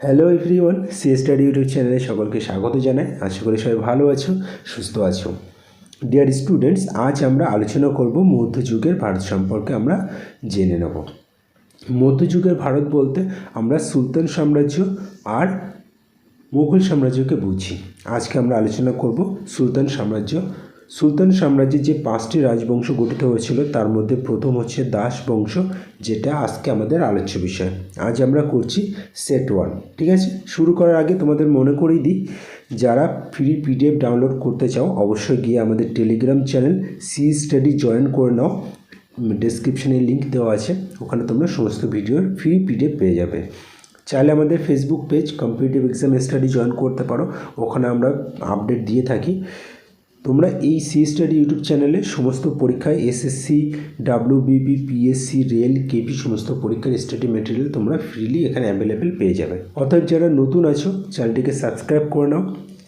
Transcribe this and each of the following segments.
Hello everyone C study YouTube চ্যানেলে সকলকে স্বাগত জানাই। আশা করি সবাই ভালো আছো, সুস্থ আছো। ডিয়ার স্টুডেন্টস আজ আমরা আলোচনা করব মধ্যযুগের ভারত সম্পর্কে আমরা জেনে নেব। মধ্যযুগের ভারত বলতে আমরা সুলতান সাম্রাজ্য আর মুঘল সাম্রাজ্যকে বুঝি। আজকে আমরা আলোচনা করব সুলতান সাম্রাজ্য সুলতান সাম্রাজ্যের যে পাঁচটি রাজবংশ গঠিত হয়েছিল, তার মধ্যে প্রথম হচ্ছে দাস বংশ, যেটা আজকে আমাদের আলোচ্য বিষয়। আজ আমরা করছি সেট ওয়ান ঠিক আছে? শুরু করার আগে তোমাদের মনে করেই দিই, যারা ফ্রি পিডিএফ ডাউনলোড করতে চাও, অবশ্যই গিয়ে আমাদের Telegram channel C study join করে নাও। ডেসক্রিপশনে লিঙ্ক দেওয়া আছে, ওখানে তোমরা সমস্ত ভিডিওর ফ্রি পিডিএফ পেয়ে যাবে। চাইলে আমাদের Facebook page competitive exam study join করতে পারো, ওখানে আমরা আপডেট দিয়ে থাকি। তোমরা এই সি স্টাডি ইউটিউব চ্যানেলে সমস্ত পরীক্ষায় SSC WBP PSC rail KP সমস্ত পরীক্ষার স্টাডি মেটেরিয়াল তোমরা ফ্রিলি এখানে অ্যাভেলেবেল পেয়ে যাবে। অর্থাৎ যারা নতুন আছো চ্যানেলটিকে সাবস্ক্রাইব করে নাও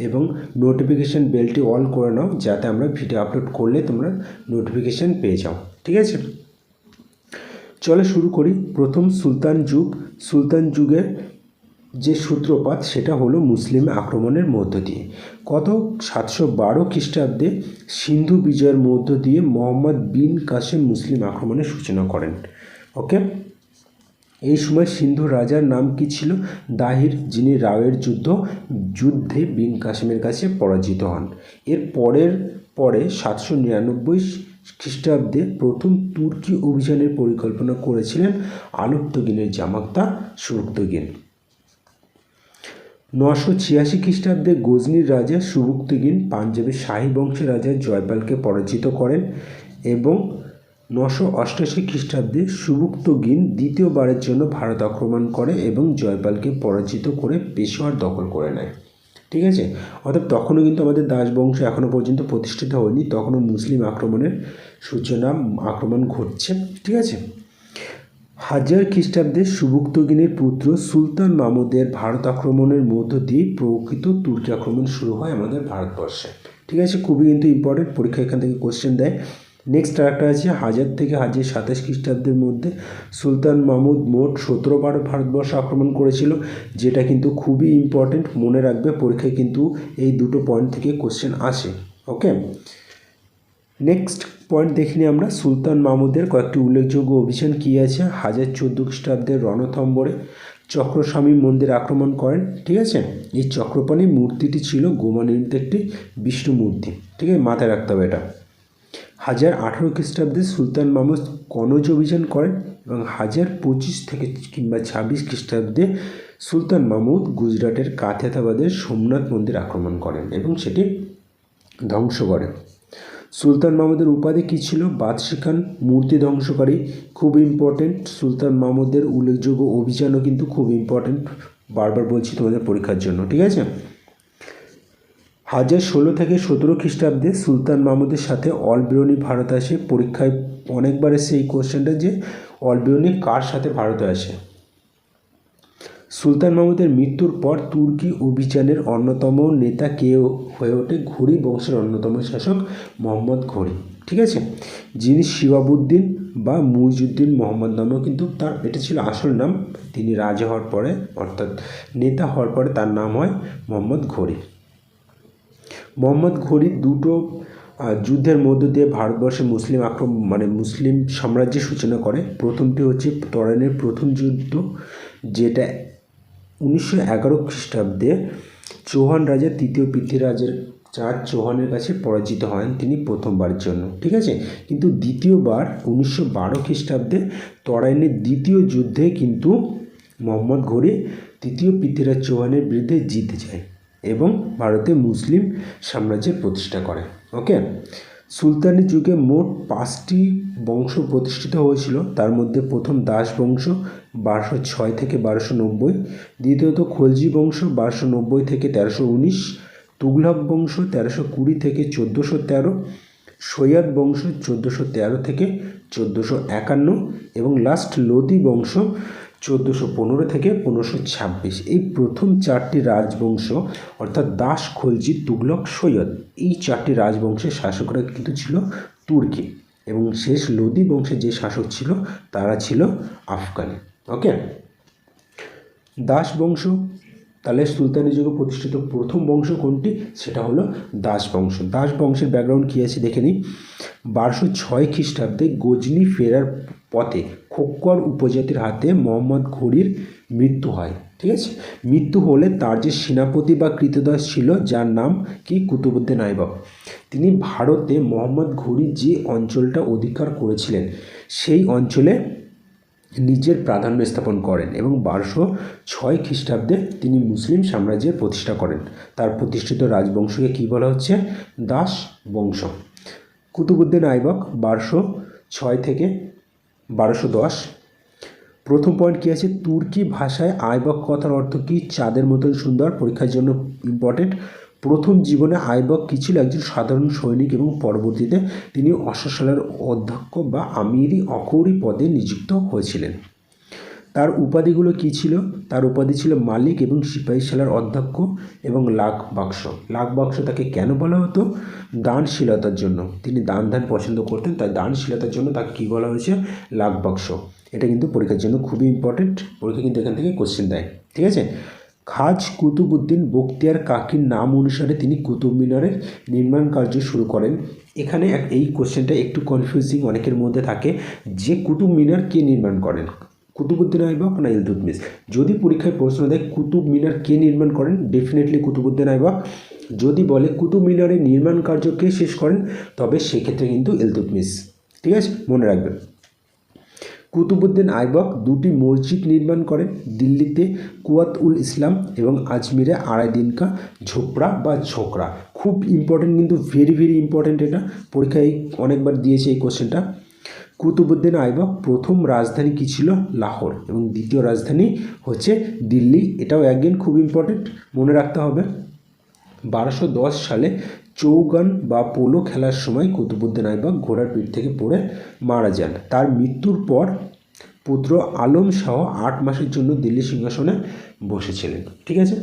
এবং নোটিফিকেশান বেলটি অল করে নাও যাতে আমরা ভিডিও আপলোড করলে তোমরা নোটিফিকেশান পেয়ে যাও, ঠিক আছে? চলো শুরু করি। প্রথম সুলতান যুগ। সুলতান যুগের যে সূত্রপাত, সেটা হলো মুসলিম আক্রমণের মধ্য দিয়ে। কত সাতশো বারো খ্রিস্টাব্দে সিন্ধু বিজয়ের মধ্য দিয়ে মোহাম্মদ বিন কাসেম মুসলিম আক্রমণের সূচনা করেন। ওকে? এই সময় সিন্ধু রাজার নাম কি ছিল? দাহির, যিনি রাওয়ের যুদ্ধ, যুদ্ধে বিন কাসেমের কাছে পরাজিত হন। এর পরের পরে সাতশো নিরানব্বই খ্রিস্টাব্দে প্রথম তুর্কি অভিযানের পরিকল্পনা করেছিলেন আলুপ্তগিনের জামাক্তা সুরুক্তগিন নশো ছিয়াশি খ্রিস্টাব্দে গজনির রাজা সুবুক্তগিন পাঞ্জাবের শাহী বংশের রাজা জয়পালকে পরাজিত করেন এবং নশো অষ্টাশি খ্রিস্টাব্দে সুবুক্তগিন দ্বিতীয়বারের জন্য ভারত আক্রমণ করে এবং জয়পালকে পরাজিত করে পেশোয়ার দখল করে নেয়। ঠিক আছে? অর্থাৎ তখনও কিন্তু আমাদের দাস বংশ এখনও পর্যন্ত প্রতিষ্ঠিত হয়নি, তখনও মুসলিম আক্রমণের সূচনা, আক্রমণ ঘটছে। ঠিক আছে? হাজার খ্রিস্টাব্দে সুবুক্তগিনের পুত্র সুলতান মামুদের ভারত আক্রমণের মধ্য দিয়ে প্রকৃত তুর্কি আক্রমণ শুরু হয় আমাদের ভারতবর্ষে। ঠিক আছে, খুবই কিন্তু ইম্পর্টেন্ট পরীক্ষা এখান থেকে কোশ্চেন দেয়। নেক্সট আরেকটা আছে, হাজার থেকে হাজার সাতাশ খ্রিস্টাব্দের মধ্যে সুলতান মাহমুদ মোট সতেরো বার ভারতবর্ষ আক্রমণ করেছিল, যেটা কিন্তু খুবই ইম্পর্টেন্ট মনে রাখবে, পরীক্ষায় কিন্তু এই দুটো পয়েন্ট থেকে কোশ্চেন আসে ওকে নেক্সট পয়েন্ট দেখে নিই আমরা। সুলতান মাহমুদের কয়েকটি উল্লেখযোগ্য অভিযান কী আছে? হাজার চোদ্দ খ্রিস্টাব্দের রণথম্বরে চক্রস্বামী মন্দির আক্রমণ করেন, ঠিক আছে? এই চক্রপাণী মূর্তিটি ছিল গোমানিত একটি বিষ্ণু মূর্তি, ঠিক আছে? মাথায় রাখতে হবে এটা। হাজার আঠেরো খ্রিস্টাব্দে সুলতান মাহমুদ কনজ অভিযান করেন এবং হাজার পঁচিশ থেকে কিংবা ছাব্বিশ খ্রিস্টাব্দে সুলতান মাহমুদ গুজরাটের কাথেতাবাদের সোমনাথ মন্দির আক্রমণ করেন এবং সেটি ধ্বংস করেন সুলতান মাহমুদের উপাধি কী ছিল? বাদশি খান, মূর্তি ধ্বংসকারী, খুব ইম্পর্টেন্ট সুলতান মাহমুদের উল্লেখযোগ্য অভিযানও কিন্তু খুব ইম্পর্টেন্ট বারবার বলছি তোমাদের পরীক্ষার জন্য, ঠিক আছে? হাজার ষোলো থেকে সতেরো খ্রিস্টাব্দে সুলতান মাহমুদের সাথে অলবিরনি ভারত আসে। পরীক্ষায় অনেকবার এসে এই কোশ্চেনটা যে অলবিরনি কার সাথে ভারতে আসে? সুলতান মাহমুদের মৃত্যুর পর তুর্কি অভিযানের অন্যতম নেতা কে হয়ে ওঠে ঘুরি বংশের অন্যতম শাসক মোহাম্মদ ঘড়ি ঠিক আছে? যিনি শিবাবুদ্দিন বা মুইজুদ্দিন মোহাম্মদ নামেও কিন্তু তার এটা ছিল আসল নাম, তিনি রাজা হওয়ার পরে, অর্থাৎ নেতা হওয়ার পরে তার নাম হয় মোহাম্মদ ঘড়ি মোহাম্মদ ঘড়ির দুটো যুদ্ধের মধ্য দিয়ে ভারতবর্ষে মুসলিম আক্রমণ মানে মুসলিম সাম্রাজ্যের সূচনা করে। প্রথমটি হচ্ছে তরাইনের প্রথম যুদ্ধ, যেটা উনিশশো এগারো খ্রিস্টাব্দে চৌহান রাজা তৃতীয় পৃথ্বীরাজের চার চৌহানের কাছে পরাজিত হন তিনি প্রথমবারের জন্য, ঠিক আছে? কিন্তু দ্বিতীয়বার উনিশশো বারো খ্রিস্টাব্দে তরাইনের দ্বিতীয় যুদ্ধে কিন্তু মোহাম্মদ ঘড়ি তৃতীয় পৃথ্বীরাজ চৌহানের বিরুদ্ধে জিতে যায় এবং ভারতে মুসলিম সাম্রাজ্যের প্রতিষ্ঠা করে ওকে সুলতানি যুগে মোট পাঁচটি বংশ প্রতিষ্ঠিত হয়েছিল। তার মধ্যে প্রথম দাস বংশ বারোশো ছয় থেকে বারোশো নব্বই, দ্বিতীয়ত খলজি বংশ বারোশো নব্বই থেকে তেরোশো উনিশ তুগলক বংশ তেরোশো কুড়ি থেকে চোদ্দোশো তেরো, সৈয়দ বংশ চোদ্দোশো তেরো থেকে চোদ্দোশো একান্ন এবং লাস্ট লোদি বংশ চোদ্দোশো পনেরো থেকে পনেরোশো ছাব্বিশ। এই প্রথম চারটি রাজবংশ, অর্থাৎ দাস খলজি তুগলক, সৈয়দ, এই চারটি রাজবংশের শাসকরা কিন্তু ছিল তুর্কি এবং শেষ লোদি বংশের যে শাসক ছিল, তারা ছিল আফগানি। ওকে দাস বংশ তাহলে সুলতানি যুগে প্রতিষ্ঠিত প্রথম বংশ কোনটি? সেটা হলো দাস বংশ। দাস বংশের ব্যাকগ্রাউন্ড কী আছে দেখে নিই। বারোশো ছয় খ্রিস্টাব্দে গজনি ফেরার পথে খোক্কর উপজাতির হাতে মোহাম্মদ ঘড়ির মৃত্যু হয়। ঠিক আছে? মৃত্যু হলে তার যে সেনাপতি বা কৃতদাস ছিল, যার নাম কি? কুতুবুদ্দিন আইবক তিনি ভারতে মোহাম্মদ ঘুরি যে অঞ্চলটা অধিকার করেছিলেন, সেই অঞ্চলে নিজের প্রাধান্য স্থাপন করেন এবং বারোশো ছয় খ্রিস্টাব্দে তিনি মুসলিম সাম্রাজ্যের প্রতিষ্ঠা করেন। তার প্রতিষ্ঠিত রাজবংশকে কী বলা হচ্ছে? দাস বংশ। কুতুবুদ্দিন আইবক, বারোশো ছয় থেকে বারোশো দশ। প্রথম পয়েন্ট কী আছে? তুর্কি ভাষায় আইবক কথার অর্থ কী? চাঁদের মতন সুন্দর, পরীক্ষার জন্য ইম্পর্টেন্ট প্রথম জীবনে আইবক কী ছিল? একজন সাধারণ সৈনিক এবং পরবর্তীতে তিনি অশ্বশালার অধ্যক্ষ বা আমিরি অকৌরি পদে নিযুক্ত হয়েছিলেন। তার উপাধিগুলো কী ছিল? তার উপাধি ছিল মালিক এবং সিপাহীশালার অধ্যক্ষ এবং লাখ বাক্স। লাখ বাক্স তাকে কেন বলা হতো? দানশীলতার জন্য। তিনি দান ধান পছন্দ করতেন, তাই দানশীলতার জন্য তাকে কী বলা হয়েছে? লাখ বাক্স। এটা কিন্তু পরীক্ষার জন্য খুবই ইম্পর্টেন্ট পরীক্ষা কিন্তু এখান থেকে কোশ্চেন দেয়। ঠিক আছে? খাজ কুতুবুদ্দিন বখতিয়ার কাকির নাম অনুসারে তিনি কুতুব মিনারের নির্মাণ কার্য শুরু করেন। এখানে এই কোশ্চেনটা একটু কনফিউজিং অনেকের মধ্যে থাকে, যে কুতুব মিনার কে নির্মাণ করেন? কুতুবুদ্দিন আইবক না ইলতুতমিস যদি পরীক্ষায় প্রশ্ন দেয় কুতুব মিনার কে নির্মাণ করেন ডেফিনেটলি কুতুবুদ্দিন আইবক। যদি বলে কুতুব মিনারের নির্মাণ কার্য কে শেষ করেন, তবে সেক্ষেত্রে কিন্তু ইলতুতমিস ঠিক আছে? মনে রাখবেন। কুতুবুদ্দিন আইবক দুটি মসজিদ নির্মাণ করেন, দিল্লিতে কুয়াত উল ইসলাম এবং আজমিরে আড়াই দিনকা ঝোপড়া বা ঝোকরা খুব ইম্পর্টেন্ট কিন্তু ভেরি ভেরি ইম্পর্টেন্ট এটা। পরীক্ষায় অনেকবার দিয়েছে এই কোশ্চেনটা কুতুবুদ্দিন আইবক প্রথম রাজধানী কী ছিল? লাহোর এবং দ্বিতীয় রাজধানী হচ্ছে দিল্লি। এটাও একদিন খুব ইম্পর্টেন্ট মনে রাখতে হবে। বারোশো সালে চৌগান বা পোলো খেলার সময় কুতুবুদ্দিন আইবাক ঘোড়ার পিঠ থেকে পড়ে মারা যান। তার মৃত্যুর পর পুত্র আলম শাহ আট মাসের জন্য দিল্লি সিংহাসনে বসেছিলেন। ঠিক আছে?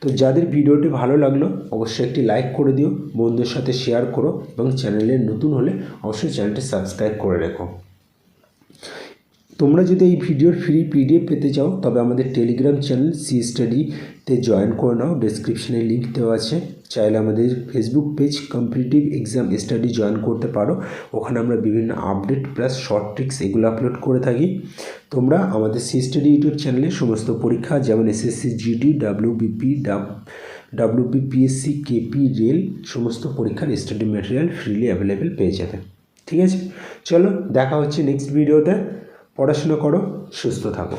তো যাদের ভিডিওটি ভালো লাগল, অবশ্যই একটি লাইক করে দিও বন্ধুর সাথে শেয়ার করো এবং চ্যানেলে নতুন হলে অবশ্যই চ্যানেলটি সাবস্ক্রাইব করে রেখো। তোমরা যদি এই ভিডিওর ফ্রি পিডিএফ পেতে চাও, তবে আমাদের টেলিগ্রাম চ্যানেল সি স্টাডিতে জয়েন করে নাও। ডেসক্রিপশনে লিঙ্ক দেওয়া আছে। চাইলে আমাদের Facebook page competitive exam study join করতে পারো। ওখানে আমরা বিভিন্ন আপডেট প্লাস শর্ট ট্রিক্স এগুলো আপলোড করে থাকি। তোমরা আমাদের সি স্টাডি ইউটিউব চ্যানেলে সমস্ত পরীক্ষা, যেমন এসএসসি জিডি ডাব্লিউবিপি ডাব ডাব্লিউবিপিএসসি কেপি রেল সমস্ত পরীক্ষার স্টাডি ম্যাটেরিয়াল ফ্রিলি অ্যাভেলেবেল পেয়ে যাবে। ঠিক আছে? চলো, দেখা হচ্ছে নেক্সট ভিডিওতে পড়াশোনা করো সুস্থ থাকো।